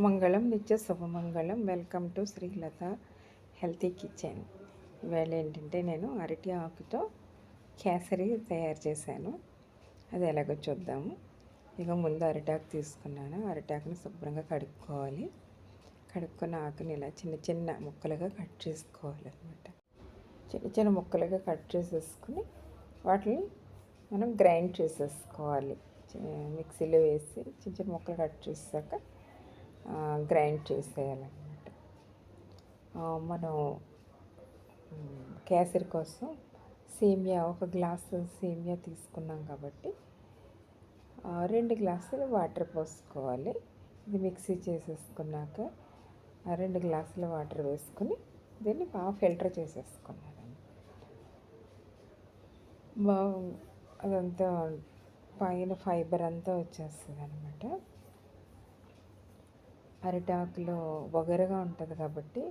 మంగళం నిత్య శుభమంగళం welcome to Srilatha healthy kitchen. ఇవాళ ఏంటంటే నేను అరటి ఆకుతో కేసరి తయారు చేశాను. అది ఎలాగో చూద్దాము. ఇక ముందు అరిటాకు తీసుకున్నాను. అరిటాకుని శుభ్రంగా కడుక్కోవాలి. కడుక్కున్న ఆకుని ఇలా చిన్న చిన్న ముక్కలుగా కట్ చేసుకోవాలి అనమాట చిన్న చిన్న ముక్కలుగా కట్ చేసేసుకుని వాటిని మనం గ్రైండ్ చేసేసుకోవాలి. మిక్సీలో వేసి చిన్న చిన్న ముక్కలు కట్ చేసాక గ్రైండ్ చేసేయాలన్నమాట. మనం కేసరి కోసం సేమియా ఒక గ్లాసు సేమియా తీసుకున్నాం కాబట్టి రెండు గ్లాసులు వాటర్ పోసుకోవాలి. ఇది మిక్సీ చేసేసుకున్నాక రెండు గ్లాసుల వాటర్ వేసుకుని దీన్ని బాగా ఫిల్టర్ చేసేసుకున్నాను. బాగా అదంతా పైన ఫైబర్ అంతా వచ్చేస్తుంది అనమాట అరిటాకులో వగరగా ఉంటుంది కాబట్టి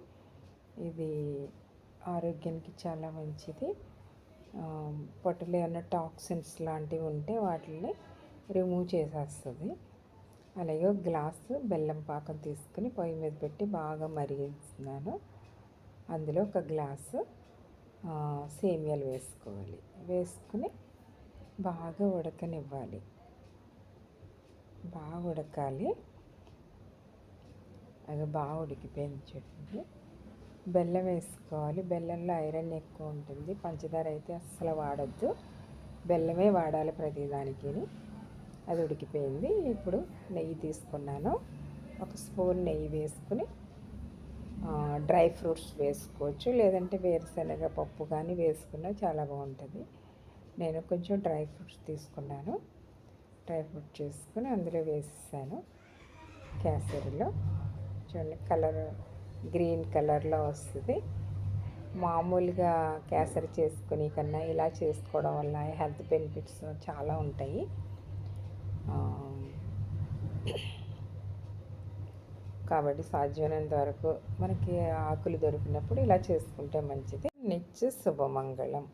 ఇది ఆరోగ్యానికి చాలా మంచిది. పొట్టలో ఏమైనా టాక్సిన్స్ లాంటివి ఉంటే వాటిని రిమూవ్ చేసేస్తుంది. అలాగే గ్లాసు బెల్లం పాకం తీసుకుని పొయ్యి మీద పెట్టి బాగా మరిగిస్తున్నాను. అందులో ఒక గ్లాసు సేమియాలు వేసుకోవాలి. వేసుకుని బాగా ఉడకనివ్వాలి. బాగా ఉడకాలి. అది బాగా ఉడికిపోయింది చూడండి. బెల్లం వేసుకోవాలి. బెల్లంలో ఐరన్ ఎక్కువ ఉంటుంది. పంచదార అయితే అస్సలు వాడద్దు. బెల్లమే వాడాలి ప్రతిదానికి అది ఉడికిపోయింది. ఇప్పుడు నెయ్యి తీసుకున్నాను. ఒక స్పూన్ నెయ్యి వేసుకుని డ్రై ఫ్రూట్స్ వేసుకోవచ్చు. లేదంటే వేరుశనగ పప్పు కానీ వేసుకున్నా చాలా బాగుంటుంది. నేను కొంచెం డ్రై ఫ్రూట్స్ తీసుకున్నాను. డ్రై ఫ్రూట్ చేసుకుని అందులో వేసేసాను. కేసరిలో. చూడండి కలర్ గ్రీన్ కలర్లో వస్తుంది. మామూలుగా కేసరి చేసుకుని కన్నా ఇలా చేసుకోవడం వల్ల హెల్త్ బెనిఫిట్స్ చాలా ఉంటాయి. కాబట్టి సాధ్యమైనంత వరకు మనకి ఆకులు దొరికినప్పుడు ఇలా చేసుకుంటే మంచిది. నిత్య శుభమంగళం.